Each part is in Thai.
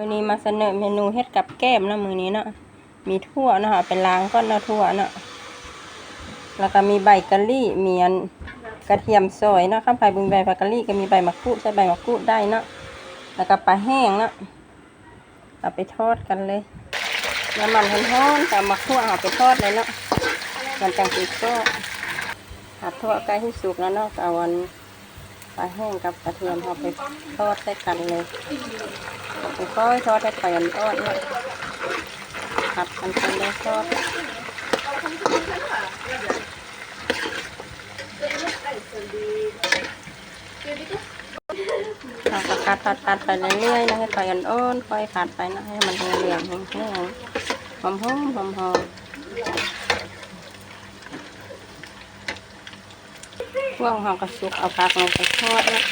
มือนี้มาเสนอเมนูเฮ็ดกับแก้มนะมือนี้เนาะมีทั่วเนาะเป็นล้างก้อนเนาะทั่วเนาะแล้วก็มีใบกะลี่มีอันกระเทียมซอยเนาะข้ามไปบุญใบผักกะลี่ก็มีใบมะกรูดใส่ใบมะกรูดได้เนาะแล้วก็ปลาแห้งเนาะเอาไปทอดกันเลยน้ำมันร้อนๆแต่มาคั่วเอาไปทอดเลยเนาะมันจังสีก็ผัดทั่วใกล้ที่สุกแล้วเนาะเอาอัน ปลาแห้งกับกระเทียมเอาไปทอดใส่กันเลยค่อยทอดให้ไฟอ่อนๆเนี่ยผัดกันไปเลยทอดเราก็ผัดผัดผัดไปเรื่อยๆนะให้ไฟอ่อนๆค่อยผัดไปนะให้มันเหลืองๆแห้งๆหอมๆหอมๆ พวกเราก็สุกเอาผักลงไปทอดนะ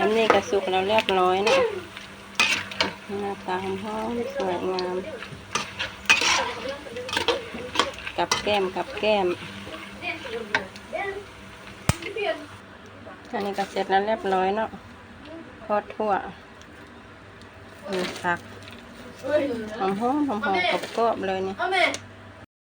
อันนี้ก็สุกแล้วเรียบร้อยนะหน้าตาหอมสวยงาม กับแก้มกับแก้ม อันนี้ก็เสร็จแล้วเรียบร้อยเนาะทอดทั่วมีผักหอมๆหอมกรอบๆเลยเนี่ย